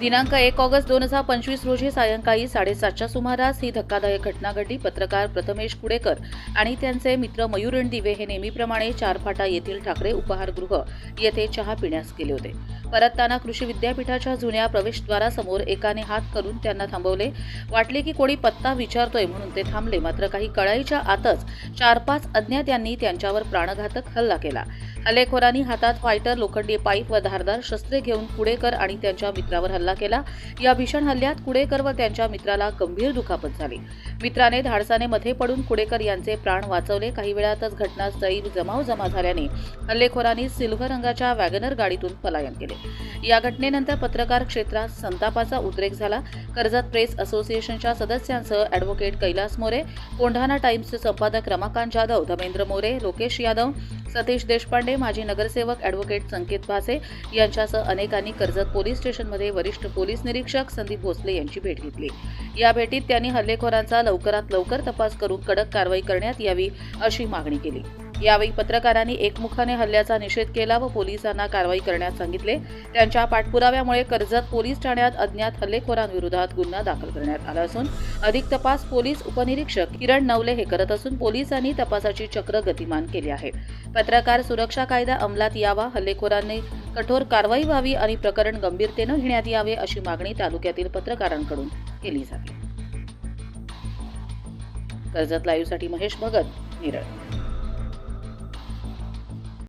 दिनांक एक ऑगस्ट दोन हजार पंचवीस रोजी सायंकाळी साडेसातच्या सुमारास ही धक्कादायक घटना घडली. पत्रकार प्रथमेश कुडेकर आणि त्यांचे मित्र मयुरण दिवे हे नेहमीप्रमाणे चारफाटा येथील ठाकरे उपहारगृह येथे चहा पिण्यास गेले होते. परतताना कृषी विद्यापीठाच्या जुन्या प्रवेशद्वारासमोर एकाने हात करून त्यांना थांबवले. वाटले की कोणी पत्ता विचारतोय म्हणून ते थांबले. मात्र काही कळाईच्या आतच चार पाच अज्ञात्यांनी त्यांच्यावर प्राणघातक हल्ला केला. हल्लेखोरांनी हातात फायटर लोखंडी पाईप व धारदार शस्त्रे घेऊन कुडेकर आणि त्यांच्या मित्रावर हल्ला केला. या भीषण हल्ल्यात कुडेकर व त्यांच्या मित्राला गंभीर दुखापत झाली. मित्राने धाडसाने मध्ये पडून कुडेकर यांचे प्राण वाचवले. काही वेळातच घटनास्थळी जमाव जमा झाल्याने हल्लेखोरांनी सिल्व्हर रंगाच्या वॅगनर गाडीतून पलायन केले. या घटनेनंतर पत्रकार क्षेत्रात संतापाचा उद्रेक झाला. कर्जत प्रेस असोसिएशनच्या सदस्यांसह ॲडव्होकेट कैलास मोरे कोंढाणा टाइम्सचे संपादक रमाकांत जाधव धमेंद्र मोरे लोकेश यादव सतीश देशपांडे माजी नगरसेवक ॲडव्होकेट संकेत भासे यांच्यासह अनेकांनी कर्जत पोलीस स्टेशनमध्ये वरिष्ठ पोलीस निरीक्षक संदीप भोसले यांची भेट घेतली. या भेटीत त्यांनी हल्लेखोरांचा लवकरात लवकर तपास करून कडक कारवाई करण्यात यावी अशी मागणी केली. यावेळी पत्रकारांनी एकमुखाने हल्ल्याचा निषेध केला व पोलिसांना कारवाई करण्यास सांगितले. त्यांच्या पाठपुराव्यामुळे कर्जत पोलीस ठाण्यात अज्ञात हल्लेखोरांविरोधात गुन्हा दाखल करण्यात आला असून अधिक तपास पोलीस उपनिरीक्षक किरण नवले हे करत असून पोलिसांनी तपासाची चक्र गतिमान केली आहे. पत्रकार सुरक्षा कायदा अंमलात यावा हल्लेखोरांनी कठोर कारवाई व्हावी आणि प्रकरण गंभीरतेनं घेण्यात यावे अशी मागणी तालुक्यातील पत्रकारांकडून केली जाते. कर्जत लाईव्हसाठी महेश भगत निरळ.